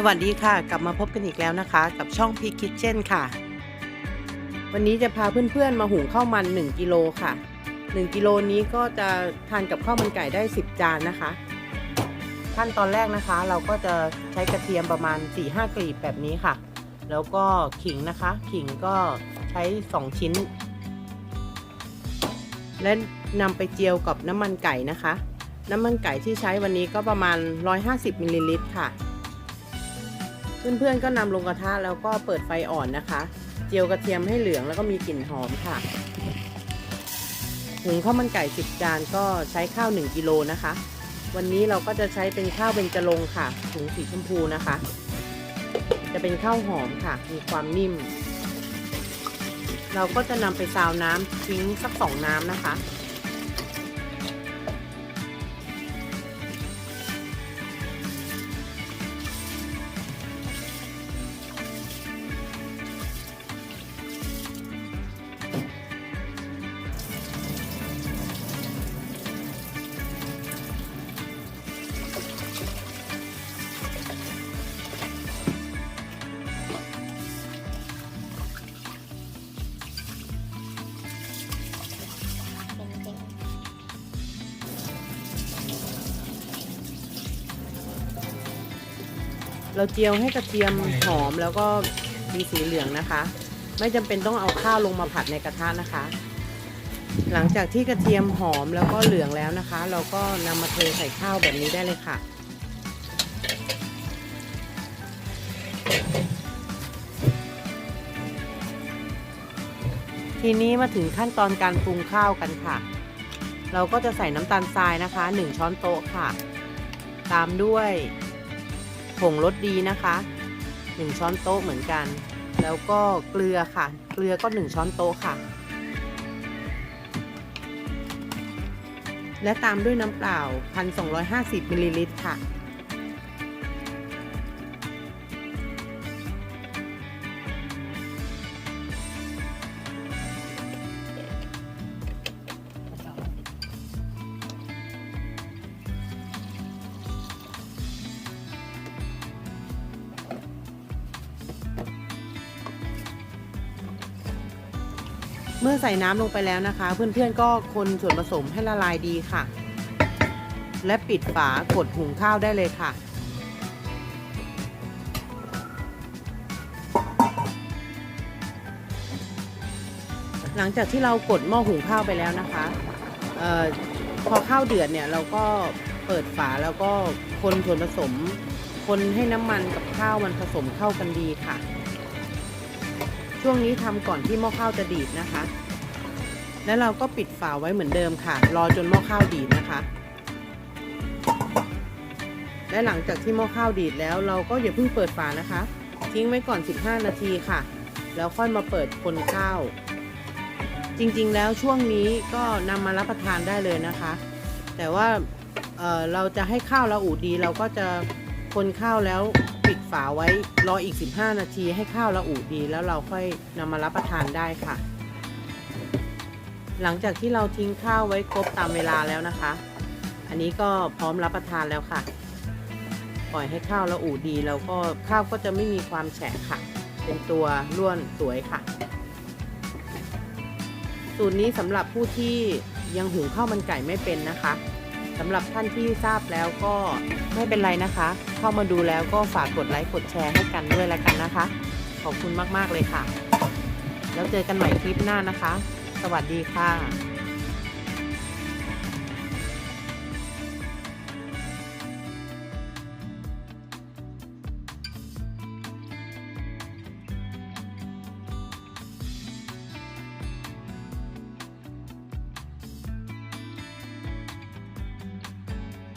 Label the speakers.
Speaker 1: สวัสดีค่ะ กลับมาพบกันอีกแล้วนะคะ กับช่องพีคิทเช่นค่ะ วันนี้จะพาเพื่อนๆมาหุงข้าวมัน 1กิโลค่ะ 1กิโลนี้ก็จะทานกับข้าวมันไก่ได้ 10 จานนะคะ ขั้นตอนแรกนะคะ เราก็จะใช้กระเทียมประมาณ 4-5กลีบแบบนี้ค่ะ แล้วก็ขิงนะคะ ขิงก็ใช้ 2 ชิ้น และนำไปเจียวกับน้ำมันไก่นะคะ น้ำมันไก่ที่ใช้วันนี้ก็ประมาณ 150มิลลิลิตรค่ะ เพื่อนๆก็นำลงกระทะแล้วก็เปิดไฟอ่อนนะคะ เจียวกระเทียมให้เหลืองแล้วก็มีกลิ่นหอมค่ะหุงข้าวมันไก่10จานก็ใช้ข้าว 1กิโลนะคะ วันนี้เราก็จะใช้เป็นข้าวเบญจรงค์ค่ะถุงสีชมพูนะคะ จะเป็นข้าวหอมค่ะ มีความนิ่ม เราก็จะนำไปซาวน้ำทิ้งสักสองน้ำนะคะ เราเจียวให้กระเทียมหอมแล้วก็มีสีเหลืองนะคะ ไม่จำเป็นต้องเอาข้าวลงมาผัดในกระทะนะคะ หลังจากที่กระเทียมหอมแล้วก็เหลืองแล้วนะคะ เราก็นำมาเทใส่ข้าวแบบนี้ได้เลยค่ะทีนี้มาถึงขั้นตอนการปรุงข้าวกันค่ะ เราก็จะใส่น้ำตาลทรายนะคะ 1 ช้อนโต๊ะค่ะ ตามด้วย ผงรสดีนะคะ 1 ช้อนโต๊ะเหมือนกัน แล้วก็เกลือค่ะ เกลือก็ 1 ช้อนโต๊ะค่ะ และตามด้วยน้ำเปล่า 1,250มิลลิลิตรค่ะ เมื่อใส่น้ำลงไปแล้วนะคะ เพื่อนๆก็คนส่วนผสมให้ละลายดีค่ะ และปิดฝากดหุงข้าวได้เลยค่ะ หลังจากที่เรากดหม้อหุงข้าวไปแล้วนะคะเออพอข้าวเดือดเนี่ยเราก็เปิดฝาแล้วก็คนส่วนผสม คนให้น้ำมันกับข้าวมันผสมเข้ากันดีค่ะ ช่วงนี้ทำก่อนที่หม้อข้าวจะดีดนะคะ แล้วเราก็ปิดฝาไว้เหมือนเดิมค่ะ รอจนหม้อข้าวดีดนะคะ และหลังจากที่หม้อข้าวดีดแล้ว เราก็อย่าเพิ่งเปิดฝานะคะ ทิ้งไว้ก่อน 15 นาทีค่ะ แล้วค่อยมาเปิดคนข้าว จริงๆแล้วช่วงนี้ก็นำมารับประทานได้เลยนะคะ แต่ว่าเอ่อเราจะให้ข้าวละอูดีเราก็จะ คนข้าวแล้วปิดฝาไว้รออีก 15 นาทีให้ข้าวละอูดี แล้วเราค่อยนำมารับประทานได้ค่ะ หลังจากที่เราทิ้งข้าวไว้ครบตามเวลาแล้วนะคะ อันนี้ก็พร้อมรับประทานแล้วค่ะ ปล่อยให้ข้าวละอูดี แล้วก็ข้าวก็จะไม่มีความแฉะค่ะ เป็นตัวร่วนสวยค่ะ สูตรนี้สำหรับผู้ที่ยังหุงข้าวมันไก่ไม่เป็นนะคะ สำหรับท่านที่ทราบแล้วก็ไม่เป็นไรนะคะ เข้ามาดูแล้วก็ฝากกดไลค์กดแชร์ให้กันด้วยแล้วกันนะคะ ขอบคุณมากๆเลยค่ะ แล้วเจอกันใหม่คลิปหน้านะคะ สวัสดีค่ะ